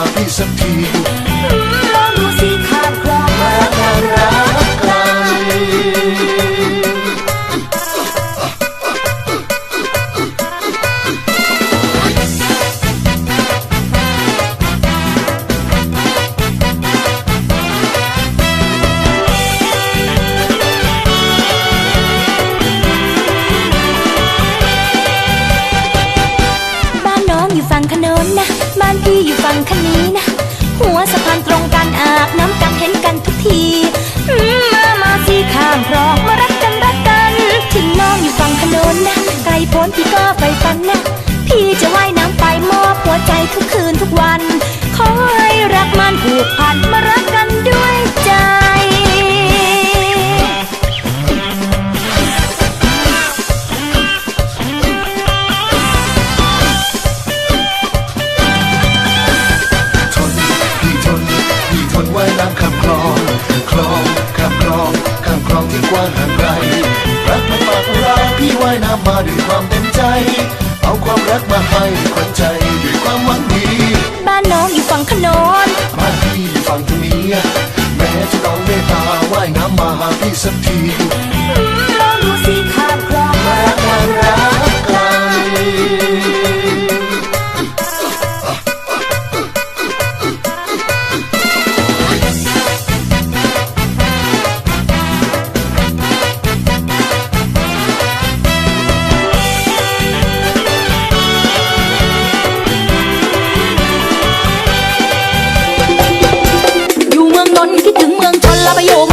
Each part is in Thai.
ายน้ำ พ้นพี่ก็ไความเต็มใจ เอาความรักมาให้ขวัญใจด้วยความหวังดี บ้านน้องอยู่ฝั่งขนนมาพี่ฟังตรงนี้แม้จะต้องเมตตาว่ายน้ำมาหาพี่สักที อง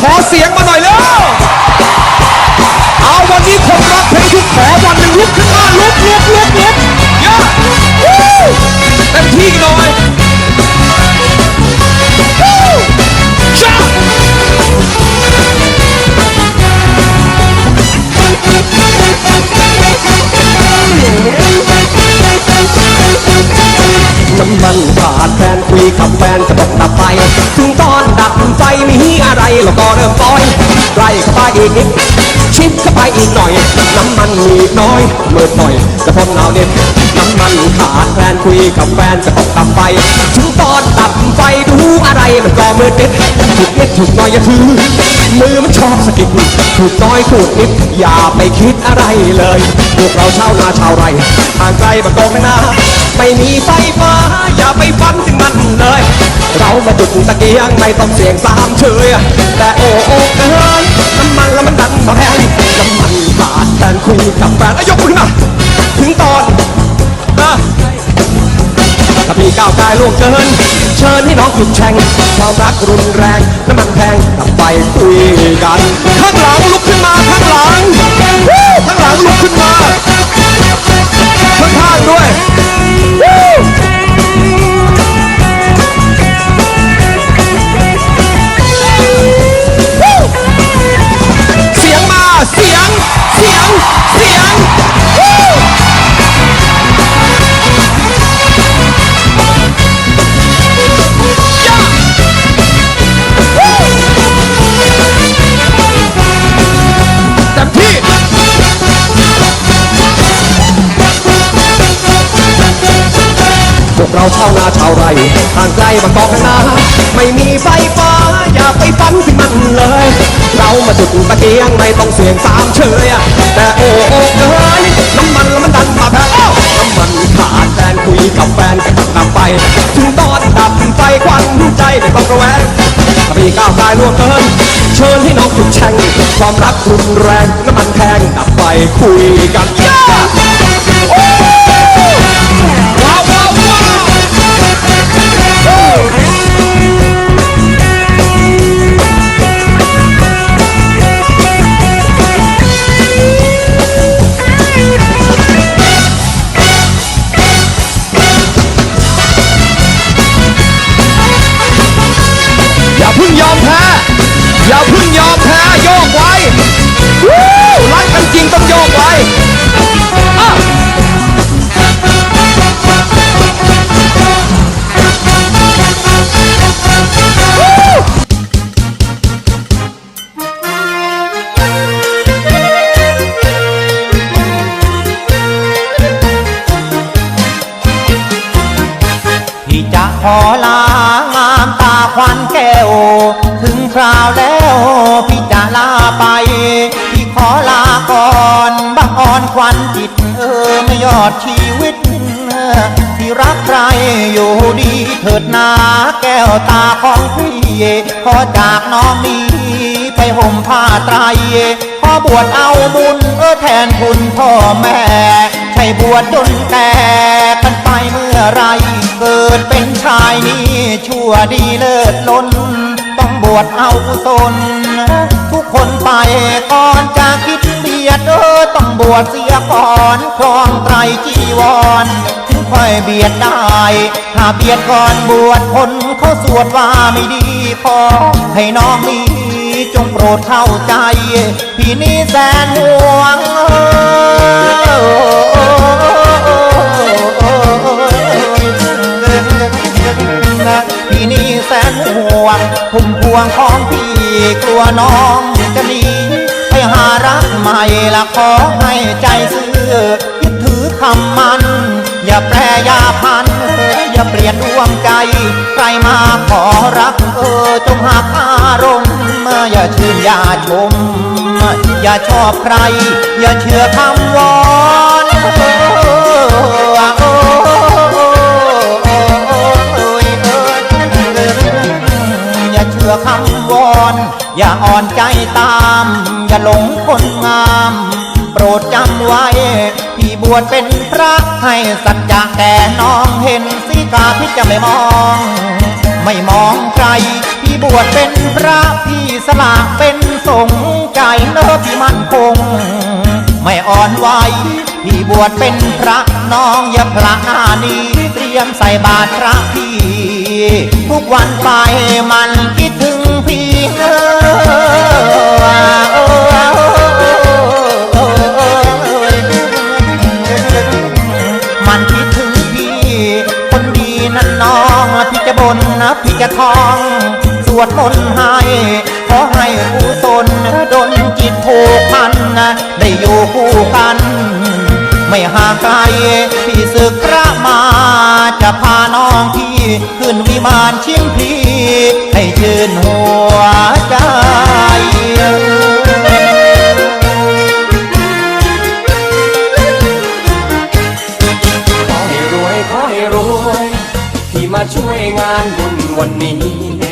ขอเสียงมาหน่อยเร็วเอาวันนี้คนรักเพลงทุกขอวันหนึ่งลุกขึ้นมาลุกลุกลุกลุกเยอะวู้เต็มที่หน่อยวู้าน้ำมันขาดแฟนคุยกับแฟนจะบอกดับไฟถึงตอนดับไฟมี อะไรแล้วก็เริ่มปล่อยไกลเข้าไปอีกนิดชิดเข้าไปอีกหน่อย น้ำมันมีน้อยมืดหน่อยจะทนหนาวนิดน้ำมันขาดแฟนคุยกับแฟนจะบอกดับไปถึงตอนตับ ไฟดูอะไรมันก็มืดนิดถูกนิดถูกน้อยอย่าถือมือมันชอบสะกิดถูกน้อยถูกนิดอย่าไปคิดอะไรเลยพวกเราชาวนาชาวไร่ห่างไกลบ้านกองนาไม่มีไฟฟ้าอย่าไปฟันถึงมันเลย เรามาจุดตะเกียงไม่ต้องเสียงสามเชยแต่โอ้โอ้เอ้ยน้ำมันแล้วมันดันมาแพงน้ำมันบาทแฟนคุยกับแฟนแล้วยกขึ้นมาถึงตอนนะถ้าพี่ก้าวกายล่วงเกิน ชิญให้น้องหยุดแช่งความรักรุนแรงน้ำมันแพงกลับไปคุยกัน ข้างหลังลุกขึ้นมาข้างหลังข้างหลังลุกขึ้นมาข้างๆด้วยเสียงมาเสียงเสียงเสียง เราชาวนาชาวไร่ห่างไกลบางกอกข้างหน้า ไม่มีไฟฟ้าอย่าไปฝันถึงมันเลย เรามาจุดตะเกียงไม่ต้องเสี่ยงสามเชยแต่โอ้โอ้เอ้ยน้ำมันแล้วมันดันมาแพงอ้น้ำมันขาดแฟนคุยกับแฟนกันดับไป ถึงตอนดับไฟควันใจไม่ต้องระแวงมีก้าวกายล่วงเกินเชิญให้น้องหยุดแช่งความรักรุนแรงน้ำมันแพงดับไปคุยกัน ขอลางามตาควันแก้ว ถึงคราวแล้วพี่จะลาไป พี่ขอลาก่อนบังอ่อนควันจิตเออไม่ยอดชีวิตที่รักใครอยู่ดีเถิดนาแก้วตาของพี่ขอจากน้องนี้ไปห่มผ้าไตรขอบวชเอาบุญเออแทนคุณพ่อแม่ ใช่บวชจนแก่กันไปเมื่อไรเกิดเป็นชายนี้ชั่วดีเลิศล้น ต้องบวชเอากุศลทุกคนไปก่อนจะคิดเบียดเออต้องบวชเสียก่อนครองไตรจีวรถึงค่อยเบียดได้ ถ้าเบียดก่อนบวชคนเขาสวดว่าไม่ดีขอให้น้องนี้ จงโปรดเข้าใจ พี่นี่แสนห่วงพี่นี่แสนห่วงพุ่มพวงของพี่กลัวน้องจะหนีไปหารักใหม่ละขอให้ใจซื่อยึดถือคำมัน อย่าแปรอย่าพัน อย่าเปลี่ยนดวง อรักเออจงหักอารมณ์อย่าชื่นอย่าชม อย่าชอบใคร อย่าเชื่อคำวอนเอออย่าเชื่อคำวอน อย่าอ่อนใจตาม อย่าหลงคนงาม โปรดจำไว้พี่บวชเป็นพระให้สัจจะแก่น้องเห็นสีกาพี่จะไม่มอง ไม่มองใครพี่บวชเป็นพระพี่สละเป็นสงฆ์ใจเนิบพี่มั่นคง ไม่อ่อนไหวพี่บวชเป็นพระน้องอย่าพละหน้านี้เตรียมใส่บาตรพระพี่ ทุกวันไปมันคิดถึงพี่เออ วดมนต์ให้ขอให้กุศลดนจิตผูกพัน ได้อยู่คู่กัน ไม่ห่างไกลพี่ศึกพระมา จะพาน้องพี่ขึ้นวิมานชิมพลีให้ชื่นหัวใจขอให้รวยขอให้รวยที่มาช่วยงานบุญวันนี้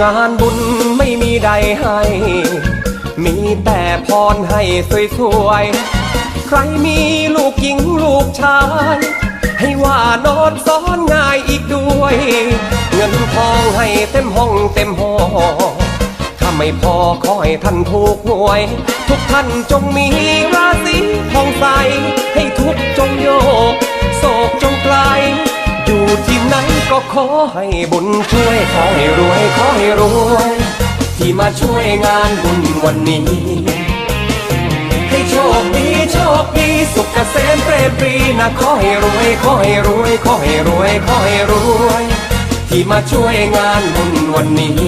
งานบุญไม่มีใดให้ มีแต่พรให้สวยๆ ใครมีลูกหญิงลูกชาย ให้ว่านอนซ้อนง่ายอีกด้วย เงินทองให้เต็มห้องเต็มหอ ถ้าไม่พอขอให้ท่านถูกหวย ทุกท่านจงมีราศีผ่องใส ให้ทุกจงโยก โศกจงไกล อยู่ที่ไหนก็ขอให้บุญช่วยขอให้รวยขอให้รวย ที่มาช่วยงานบุญวันนี้ ให้โชคดีโชคดีสุขเกษมเปรมปรีนะขอให้รวยขอให้รวยขอให้รวยขอให้รวย ที่มาช่วยงานบุญวันนี้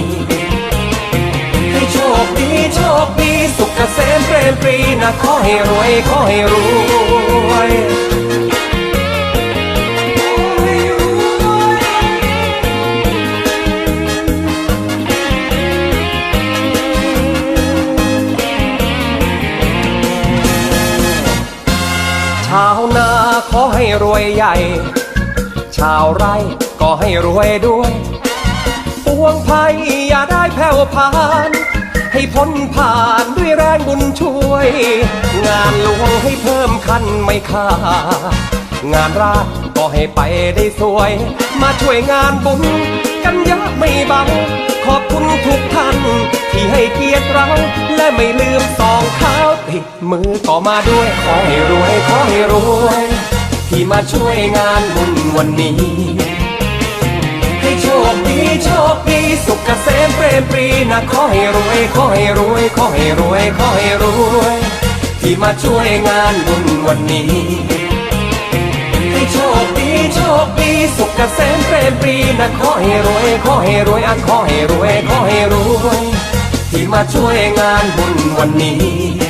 ให้โชคดีโชคดีสุขเกษมเปรมปรีนะขอให้รวยขอให้รวย รวยใหญ่ ชาวไร่ก็ให้รวยด้วยปวงภัยอย่าได้แผ่วผ่าน ให้พ้นผ่านด้วยแรงบุญช่วย งานหลวงให้เพิ่มคันไม่ค่างานราชก็ให้ไปได้สวย มาช่วยงานบุญกันเยอะไม่เบาขอบคุณทุกท่านที่ให้เกียรติเรา และไม่ลืมสองเท้าติดมือก็มาด้วย ขอให้รวย ขอให้รวย ที่มาช่วยงานบุญวันนี้ ให้โชคดีโชคดีสุขเกษมเปรมปรีนะขอให้รวยขอให้รวยขอให้รวยขอให้รวย ที่มาช่วยงานบุญวันนี้ ให้โชคดีโชคดีสุขเกษมเปรมปรีนะขอให้รวยขอให้รวยอะขอให้รวยขอให้รวย ที่มาช่วยงานบุญวันนี้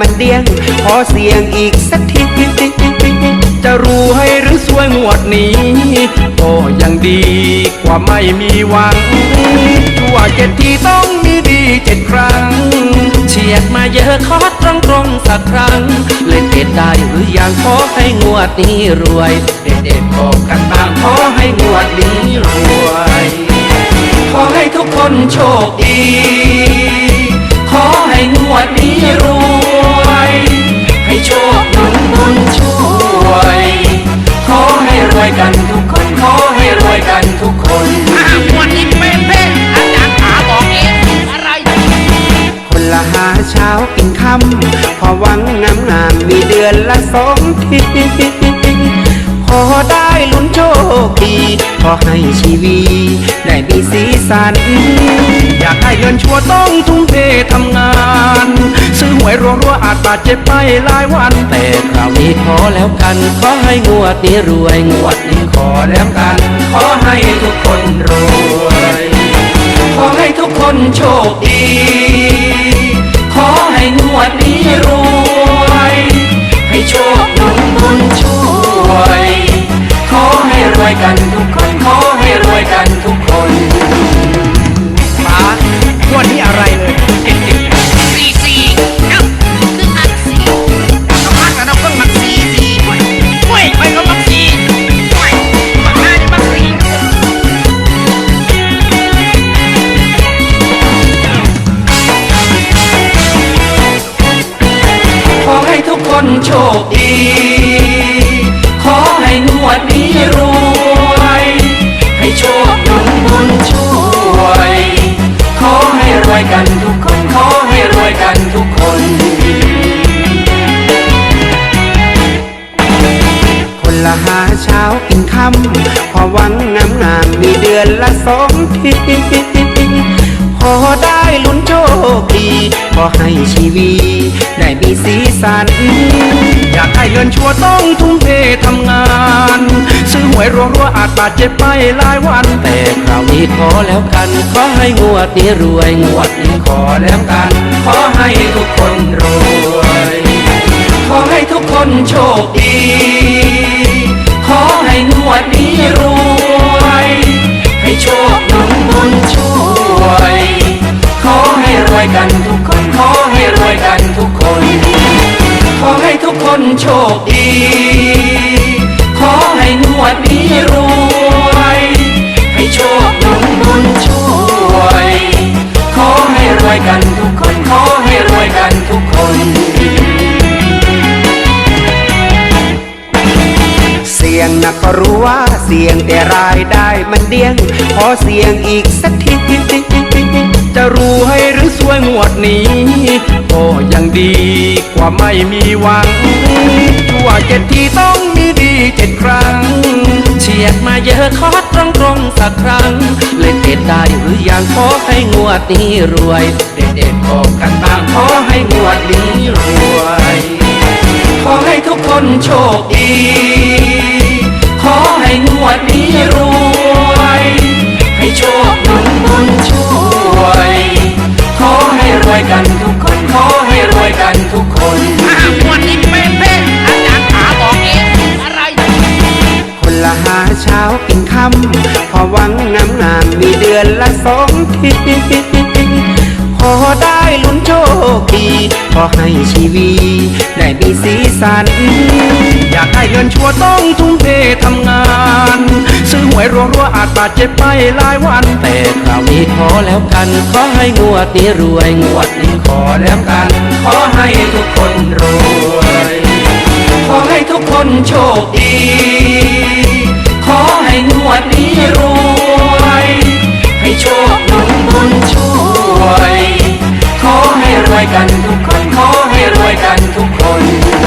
มันเดียง ขอเสียงอีกสักทีจะรู้ให้หรือสวยงวดนี้ก็ยังดีกว่าไม่มีหวังชั่วเจ็ดทีต้องมีดีเจ็ดครั้ง เฉียดมาเยอะขอตรงตรงสักครั้ง เล่นเด็ดได้หรือยังขอให้งวดนี้รวย เด็ดเด็ดๆบอกกันบ้างขอให้งวดนี้รวย ขอให้ทุกคนโชคดี พอได้ลุ้นโชคดีขอให้ชีวีได้มีสีสัน อยากได้เงินชัวร์ต้องทุ่มเททำงาน ซื้อหวยรัวรัวอาจบาดเจ็บไปหลายวัน แต่คราวนี้ขอแล้วกัน ขอให้งวดนี้รวยงวดนี้ขอแล้วกัน ขอให้ทุกคนรวย ขอให้ทุกคนโชคดี ขอให้งวดนี้รวย ให้โชค บุญช่วย ขอให้รวยกันทุกคน ขอให้รวยกันทุกคนสี่สี่เอ้าคืออะไร ทีพอได้ลุ้นโชคดีพอให้ชีวีได้มีสีสัน อยากให้เงินชัวร์ต้องทุ่มเททำงาน ซื้อหวยรัวรัวอาจบาดเจ็บไปหลายวัน แต่คราวนี้ขอแล้วกัน ขอให้งวดนี้รวยงวดนี้ขอแล้วกัน ขอให้ทุกคนรวย ขอให้ทุกคนโชคดี ขอให้งวดนี้รวย ให้โชคหนุนบุญช่วยขอให้รวยกันทุกคนขอให้รวยกันทุกคน ขอให้ทุกคนโชคดี ขอให้งวดนี้รวย ให้โชคหนุนบุญช่วยขอให้รวยกันทุกคนขอให้รวยกันทุกคน ก็รู้ว่าเสียงแต่รายได้มันเดี้ยง ขอเสียงอีกสักทีจะรู้ให้หรือสวยงวดนี้ ก็ยังดีกว่าไม่มีหวังชั่วเจ็ดทีต้องมีดีเจ็ดครั้ง เฉียดมาเยอะขอตรงตรงสักครั้ง เล่นเด็ดได้หรือยังขอให้งวดนี้รวย เด็ดเด็ดๆบอกกันบ้างขอให้งวดนี้รวย ขอให้ทุกคนโชคดี ให้งวดนี้รวย ให้โชคหนุนบุญช่วย ขอให้รวยกันทุกคน ขอให้รวยกันทุกคนอะวันนี้เป๊ะๆอาจารย์ขาบอกเองอะไร คนละหาเช้ากินค่ำพอหวังงามงามมีเดือนละสองที อให้ชีวีได้มีสีสัน อยากให้เงินชัวร์ต้องทุ่มเททำงาน ซื้อหวยรัวรัวอาจบาดเจ็บไปหลายวัน แต่คราวนี้ขอแล้วกัน ขอให้งวดนี้รวยงวดนี้ขอแล้วกัน ขอให้ทุกคนรวย ขอให้ทุกคนโชคดี ขอให้งวดนี้รวย ให้โชคหนุนบุญช่วย ขอให้รวยกันทุกคนขอให้รวยกันทุกคน